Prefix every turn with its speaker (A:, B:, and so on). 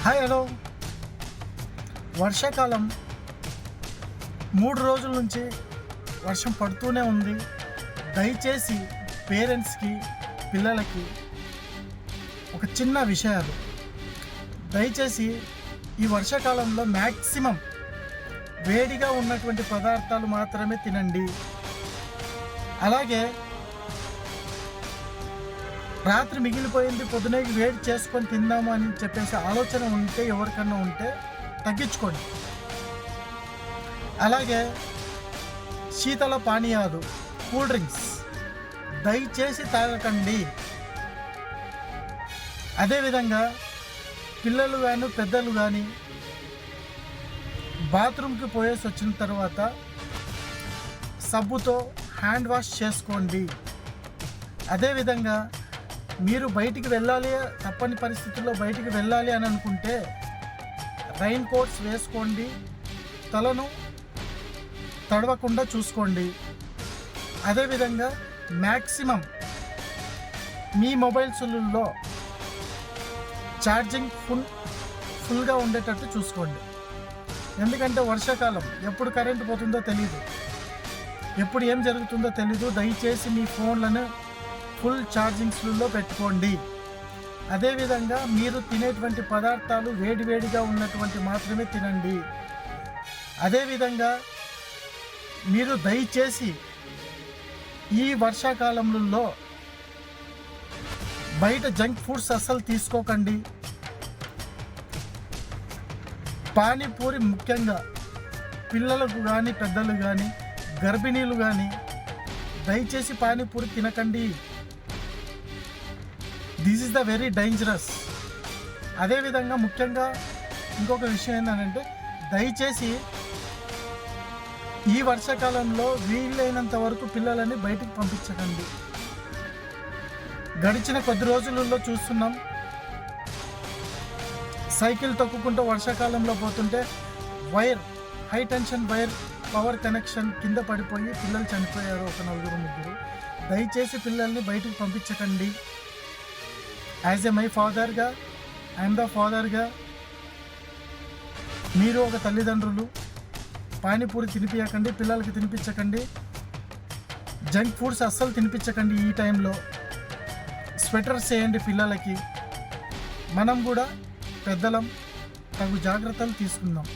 A: Hi hello. వర్షాకాలం మూడు రోజుల నుంచి వర్షం పడుతూనే ఉంది. దయచేసి పేరెంట్స్కి పిల్లలకి ఒక చిన్న విషయాలు. దయచేసి ఈ వర్షాకాలంలో మ్యాక్సిమం వేడిగా ఉన్నటువంటి పదార్థాలు మాత్రమే తినండి. అలాగే రాత్రి మిగిలిపోయింది పొద్దునే వేడి చేసుకొని తిందాము అని చెప్పేసి ఆలోచన ఉంటే ఎవరికన్నా ఉంటే తగ్గించుకోండి. అలాగే శీతల పానీయాలు కూల్ డ్రింక్స్ దయచేసి తాగకండి. అదేవిధంగా పిల్లలు కానీ పెద్దలు కానీ బాత్రూమ్కి పోయేసి వచ్చిన తర్వాత సబ్బుతో హ్యాండ్ వాష్ చేసుకోండి. అదేవిధంగా మీరు బయటికి వెళ్ళాలి తప్పని పరిస్థితుల్లో బయటికి వెళ్ళాలి అని అనుకుంటే రైన్ కోట్స్ వేసుకోండి తలను తడవకుండా చూసుకోండి. అదేవిధంగా మ్యాక్సిమం మీ మొబైల్స్లో ఛార్జింగ్ ఫుల్ ఫుల్గా ఉండేటట్టు చూసుకోండి. ఎందుకంటే వర్షాకాలం ఎప్పుడు కరెంటు పోతుందో తెలియదు ఎప్పుడు ఏం జరుగుతుందో తెలీదు. దయచేసి మీ ఫోన్లను ఫుల్ ఛార్జింగ్స్లో పెట్టుకోండి. అదేవిధంగా మీరు తినేటువంటి పదార్థాలు వేడివేడిగా ఉన్నటువంటి మాత్రమే తినండి. అదేవిధంగా మీరు దయచేసి ఈ వర్షాకాలంలో బయట జంక్ ఫుడ్స్ అస్సలు తీసుకోకండి. పానీపూరి ముఖ్యంగా పిల్లలకు కానీ పెద్దలు కానీ గర్భిణీలు కానీ దయచేసి పానీపూరి తినకండి. This is the very dangerous అదేవిధంగా ముఖ్యంగా ఇంకొక విషయం ఏంటంటే దయచేసి ఈ వర్షాకాలంలో వీలైనంత వరకు పిల్లలని బయటికి పంపించకండి. గడిచిన కొద్ది రోజులలో చూస్తున్నాం. సైకిల్ తొక్కుకుంటూ వర్షాకాలంలో పోతుంటే wire high tension wire power connection కింద పడిపోయి పిల్లలు చనిపోయారు ఒక నలుగురు ముగ్గురు. దయచేసి పిల్లల్ని బయటికి పంపించకండి. యాజ్ ఎ మై ఫాదర్గా ఐఎమ్ ద ఫాదర్గా మీరు ఒక తల్లిదండ్రులు పానీపూరి తినిపించకండి పిల్లలకి తినిపించకండి జంక్ ఫుడ్స్ అస్సలు తినిపించకండి ఈ టైంలో. స్వెటర్స్ వేయండి పిల్లలకి. మనం కూడా పెద్దలం తగు జాగ్రత్తలు తీసుకుందాం.